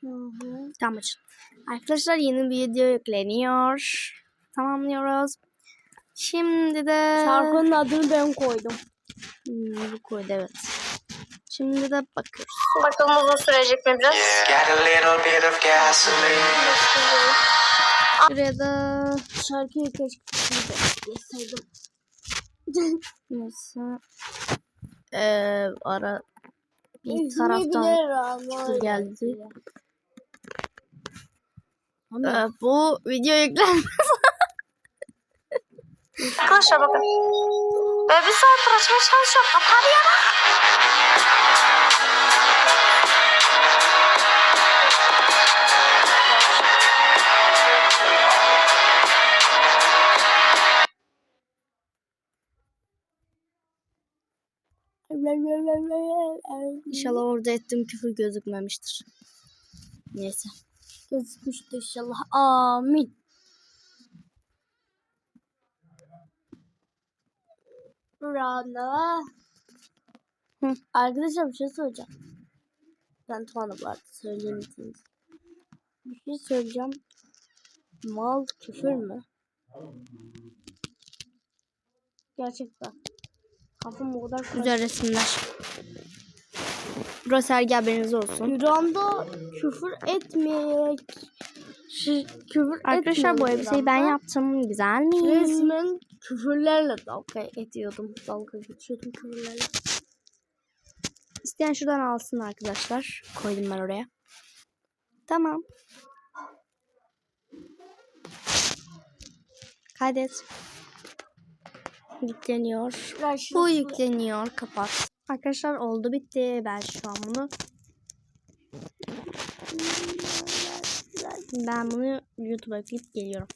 Hı hı. Tamam açın. Arkadaşlar yeni bir video yükleniyor. Tamamlıyoruz. Şimdi de... Şarkının adını ben koydum. Hmm, bu koydu evet. Şimdi de bakıyoruz. Bakalım uzun sürecek mi biraz? Şuraya da Şarkıyı keşke yazsaydım. neyse. Ee, ara bir taraftan geldi. Ee, bu video yüklen. Arkadaşlar bakın. Ve bir saattir açmaya çalışıyorum. Kapandı ya. İnşallah orada ettiğim küfür gözükmemiştir. Neyse. Gözükmüştü inşallah. Amin. Rana. Arkadaşlar bir şey söyleyeceğim. Ben Tuana bu arada. Bir şey söyleyeceğim. Mal küfür mü? Gerçekten. Kafam o kadar. Güzel resimler. Burası sergi haberiniz olsun. Yüreğimde küfür etmek. Şi- küfür Arkadaşlar bu elbiseyi ben yaptım. Güzel mi? Resmen küfürlerle dalga ediyordum. Dalga geçiyordum küfürlerle. İsteyen şuradan alsın arkadaşlar. Koydum ben oraya. Tamam. Kaydet. Yükleniyor. Bu yükleniyor. Kapat. Arkadaşlar oldu bitti. Ben şu an bunu ben bunu YouTube'a yükleyip geliyorum.